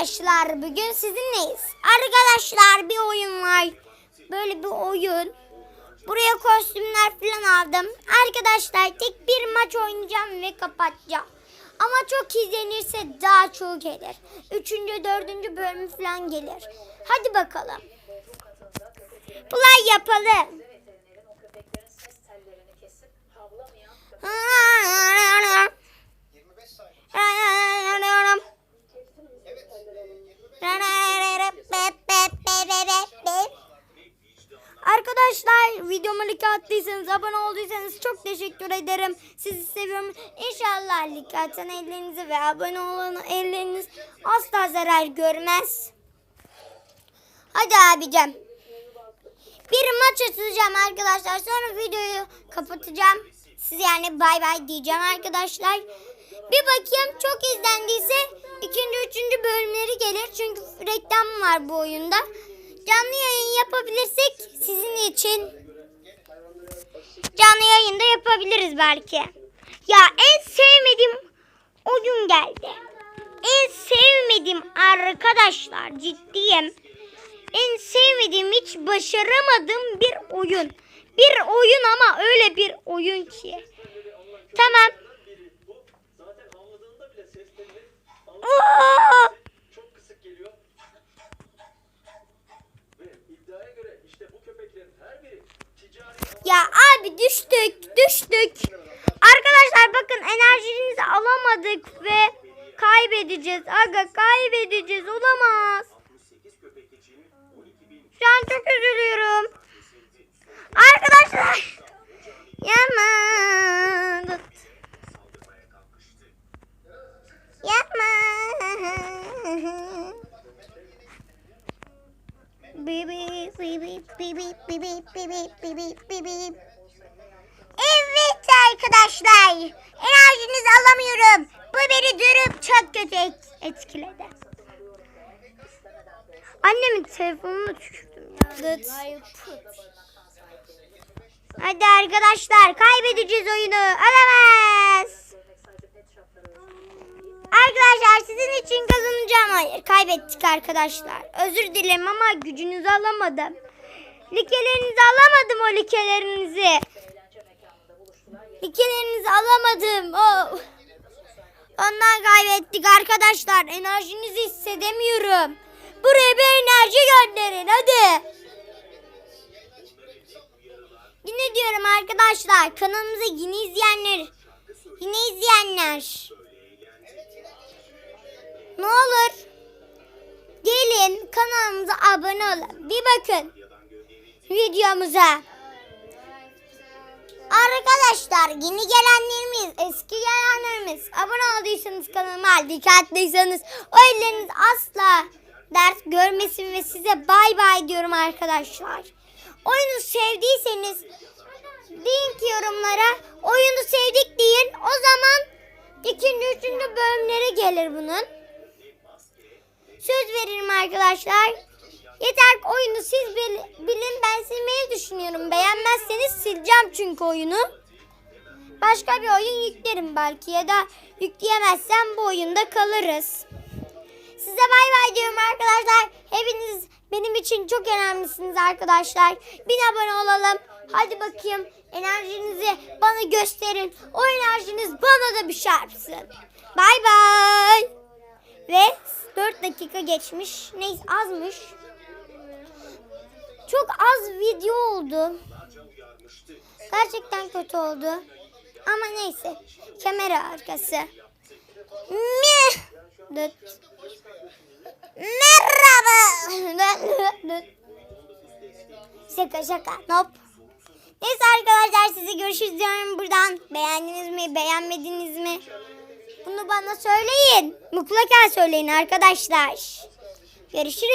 arkadaşlar bugün sizinleyiz. Arkadaşlar bir oyun var. Böyle bir oyun. Buraya kostümler falan aldım. Arkadaşlar tek bir maç oynayacağım ve kapatacağım. Ama çok izlenirse daha çok gelir. Üçüncü, dördüncü bölüm falan gelir. Hadi bakalım. Play yapalım. Arkadaşlar videoma like attıysanız, abone olduysanız çok teşekkür ederim. Sizi seviyorum. İnşallah like atan ellerinizi ve abone olan elleriniz asla zarar görmez. Hadi abicim. Bir maç atacağım arkadaşlar. Sonra videoyu kapatacağım. Size yani bay bay diyeceğim arkadaşlar. Bir bakayım çok izlendiyse ikinci, üçüncü bölümleri gelir. Çünkü reklam var bu oyunda. Canlı yayın yapabilirsek sizin için canlı yayında yapabiliriz belki. Ya en sevmediğim oyun geldi. En sevmediğim arkadaşlar ciddiyim. En sevmediğim hiç başaramadığım bir oyun. Bir oyun ama öyle bir oyun ki. Tamam. Düştük, düştük. Arkadaşlar bakın enerjinizi alamadık ve kaybedeceğiz. Aga kaybedeceğiz. Olamaz. 68 köpek için 12 bin Şu an çok üzülüyorum. Arkadaşlar. Kalkıştı. Yapma. Bibi, bibi, bibi, bibi, bibi, bibi, bibi. Evet arkadaşlar. Enerjinizi alamıyorum. Bu beni durup çok kötü et- etkiledi. Annemin telefonunu düşürdüm ya. Hadi arkadaşlar kaybedeceğiz oyunu. Alamaz. Arkadaşlar sizin için kazanacağım. Hayır kaybettik arkadaşlar. Özür dilerim ama gücünüzü alamadım. Likelerinizi alamadım o likelerinizi. Likelerinizi alamadım. Oh. Ondan kaybettik arkadaşlar. Enerjinizi hissedemiyorum. Buraya bir enerji gönderin hadi. Yine diyorum arkadaşlar kanalımıza yeni izleyenler yine izleyenler ne olur gelin kanalımıza abone olun. Bir bakın videomuza. Arkadaşlar yeni gelenlerimiz, eski gelenlerimiz abone olduysanız kanalıma dikkatliysanız o elleriniz asla ders görmesin ve size bay bay diyorum arkadaşlar. Oyunu sevdiyseniz deyin ki yorumlara oyunu sevdik deyin. O zaman ikinci, üçüncü bölümleri gelir bunun. Söz veririm arkadaşlar. Yeter ki oyunu siz bil- bilin ben silmeyi düşünüyorum. Beğenmezseniz sileceğim çünkü oyunu. Başka bir oyun yüklerim belki ya da yükleyemezsem bu oyunda kalırız. Size bay bay diyorum arkadaşlar. Hepiniz benim için çok önemlisiniz arkadaşlar. Bin abone olalım. Hadi bakayım enerjinizi bana gösterin. O enerjiniz bana da bir çarpsın. Bay bay. Ve 4 dakika geçmiş. Neyse azmış. Çok az video oldu. Gerçekten kötü oldu. Ama neyse. Kamera arkası. Merhaba. Şaka şaka. Nop. Neyse arkadaşlar size görüşürüz diyorum buradan. Beğendiniz mi? Beğenmediniz mi? Bunu bana söyleyin. Mutlaka söyleyin arkadaşlar. Görüşürüz.